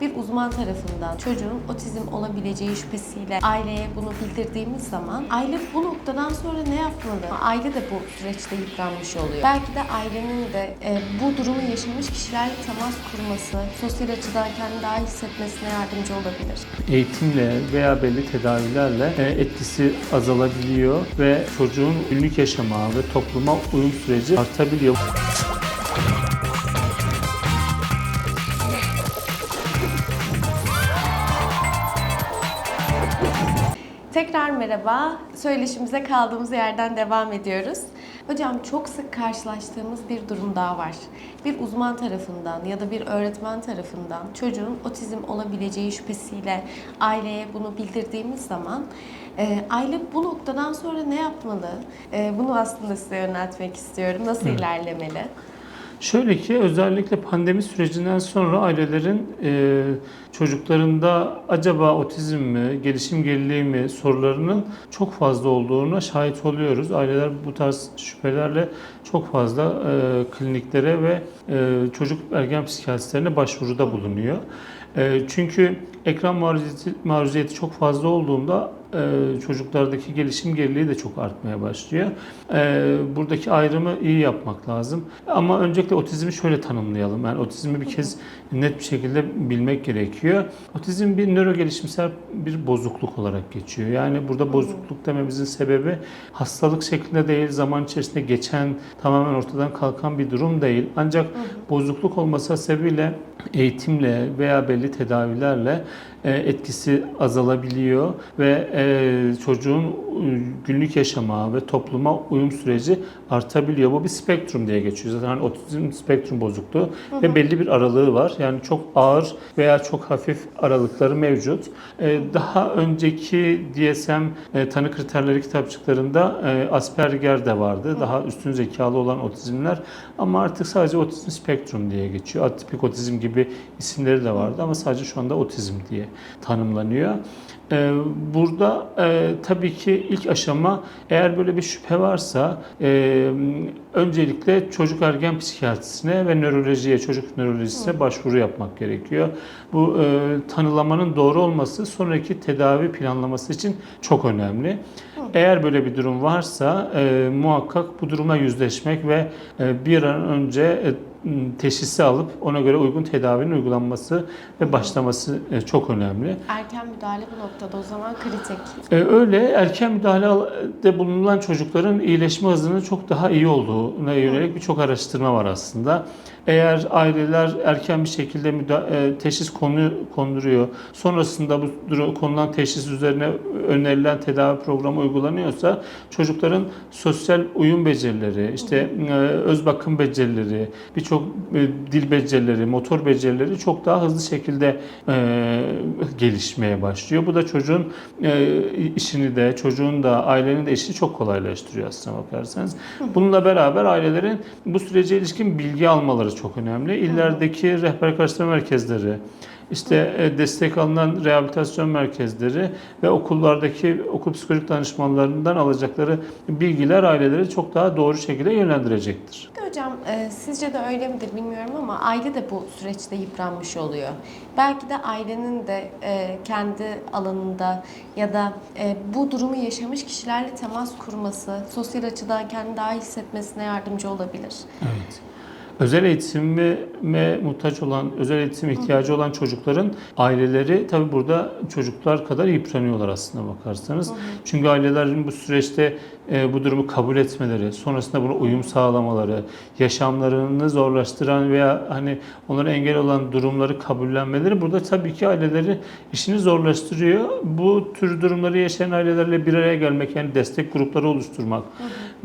bir uzman tarafından çocuğun otizm olabileceği şüphesiyle aileye bunu bildirdiğimiz zaman aile bu noktadan sonra ne yapmalı? Aile de bu süreçte yıpranmış oluyor. Belki de ailenin de e, bu durumu yaşamış kişilerle temas kurması, sosyal açıdan kendini daha hissetmesine yardımcı olabilir. eğitimle veya belli tedavilerle e, etkisi azalabiliyor ve çocuğun günlük yaşama ve topluma uyum süreci artabiliyor. Tekrar merhaba. Söyleşimize kaldığımız yerden devam ediyoruz. Hocam çok sık karşılaştığımız bir durum daha var. Bir uzman tarafından ya da bir öğretmen tarafından çocuğun otizm olabileceği şüphesiyle aileye bunu bildirdiğimiz zaman e, aile bu noktadan sonra ne yapmalı? E, bunu aslında size yöneltmek istiyorum. Nasıl ilerlemeli? Şöyle ki özellikle pandemi sürecinden sonra ailelerin e, çocuklarında acaba otizm mi, gelişim geriliği mi sorularının çok fazla olduğuna şahit oluyoruz. Aileler bu tarz şüphelerle çok fazla e, kliniklere ve e, çocuk ergen psikiyatristlerine başvuruda bulunuyor. E, çünkü ekran maruziyeti, maruziyeti çok fazla olduğunda e, çocuklardaki gelişim geriliği de çok artmaya başlıyor. E, buradaki ayrımı iyi yapmak lazım. Ama öncelikle otizmi şöyle tanımlayalım. Yani otizmi bir kez net bir şekilde bilmek gerekiyor. Otizm bir nöro gelişimsel bir bozukluk olarak geçiyor. Yani burada bozukluk dememizin sebebi hastalık şeklinde değil, zaman içerisinde geçen, tamamen ortadan kalkan bir durum değil. Ancak bozukluk olması sebebiyle eğitimle veya belli tedavilerle e, etkisi azalabiliyor ve e, çocuğun e, günlük yaşama ve topluma uyum süreci artabiliyor. Bu bir spektrum diye geçiyor. Zaten hani otizm spektrum bozukluğu ve belli bir aralığı var. Yani çok ağır veya çok hafif aralıkları mevcut. E, Daha önceki DSM e, tanı kriterleri kitapçıklarında e, Asperger de vardı. Daha üstün zekalı olan otizmler ama artık sadece otizm spektrum diye geçiyor. Atipik otizm gibi isimleri de vardı ama sadece şu anda otizm diye tanımlanıyor. Ee, Burada e, tabii ki ilk aşama eğer böyle bir şüphe varsa e, öncelikle çocuk ergen psikiyatrisine ve nörolojiye, çocuk nörolojisine başvuru yapmak gerekiyor. Bu e, tanılamanın doğru olması sonraki tedavi planlaması için çok önemli. Eğer böyle bir durum varsa e, muhakkak bu duruma yüzleşmek ve e, bir an önce e, teşhisi alıp ona göre uygun tedavinin uygulanması ve başlaması e, çok önemli. Erken müdahale bu noktada o zaman kritik. Ee, Öyle erken müdahalede bulunan çocukların iyileşme hızının çok daha iyi olduğuna yönelik birçok araştırma var aslında. Eğer aileler erken bir şekilde müda- e, teşhis konu konduruyor, sonrasında bu konulan teşhis üzerine önerilen tedavi programı uygulanıyorsa çocukların sosyal uyum becerileri, işte e, öz bakım becerileri, birçok e, dil becerileri, motor becerileri çok daha hızlı şekilde gelişmeye başlıyor. Bu da çocuğun işini de, çocuğun da, ailenin de işini çok kolaylaştırıyor aslına bakarsanız. Bununla beraber ailelerin bu sürece ilişkin bilgi almaları çok önemli. İllerdeki rehber karşılama merkezleri, işte e, destek alınan rehabilitasyon merkezleri ve okullardaki okul psikolojik danışmanlarından alacakları bilgiler aileleri çok daha doğru şekilde yönlendirecektir. Hocam e, sizce de öyle midir bilmiyorum ama aile de bu süreçte yıpranmış oluyor. Belki de ailenin de e, kendi alanında ya da e, bu durumu yaşamış kişilerle temas kurması, sosyal açıdan kendini daha hissetmesine yardımcı olabilir. Evet. Özel eğitime muhtaç olan, özel eğitim ihtiyacı olan çocukların aileleri tabi burada çocuklar kadar yıpranıyorlar aslında bakarsanız. Çünkü ailelerin bu süreçte e, bu durumu kabul etmeleri, sonrasında buna uyum sağlamaları, yaşamlarını zorlaştıran veya hani onlara engel olan durumları kabullenmeleri burada tabii ki aileleri işini zorlaştırıyor. Bu tür durumları yaşayan ailelerle bir araya gelmek yani destek grupları oluşturmak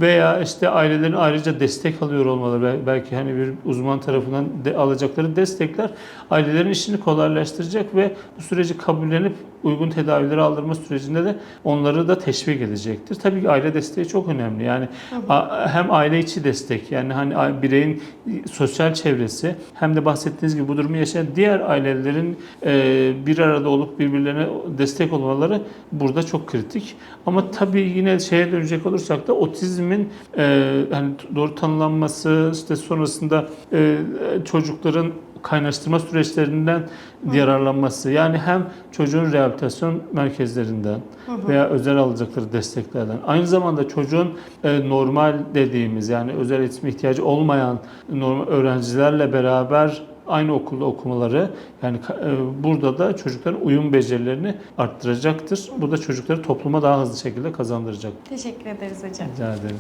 veya işte ailelerin ayrıca destek alıyor olmaları bel- belki hani bir uzman tarafından de alacakları destekler ailelerin işini kolaylaştıracak ve bu süreci kabullenip uygun tedavileri aldırma sürecinde de onları da teşvik edecektir. Tabii ki aile desteği çok önemli. Yani hem aile içi destek yani hani bireyin sosyal çevresi hem de bahsettiğiniz gibi bu durumu yaşayan diğer ailelerin e, bir arada olup birbirlerine destek olmaları burada çok kritik. Ama tabii yine şeye dönecek olursak da otizmin e, hani doğru tanımlanması işte sonrasında e, çocukların kaynaştırma süreçlerinden yararlanması. Yani hem çocuğun rehabilitasyon merkezlerinden veya özel alacakları desteklerden. Aynı zamanda çocuğun e, normal dediğimiz yani özel eğitim ihtiyacı olmayan normal öğrencilerle beraber aynı okulda okumaları yani e, burada da çocukların uyum becerilerini arttıracaktır. Bu da çocukları topluma daha hızlı şekilde kazandıracak. Teşekkür ederiz hocam. Rica ederim.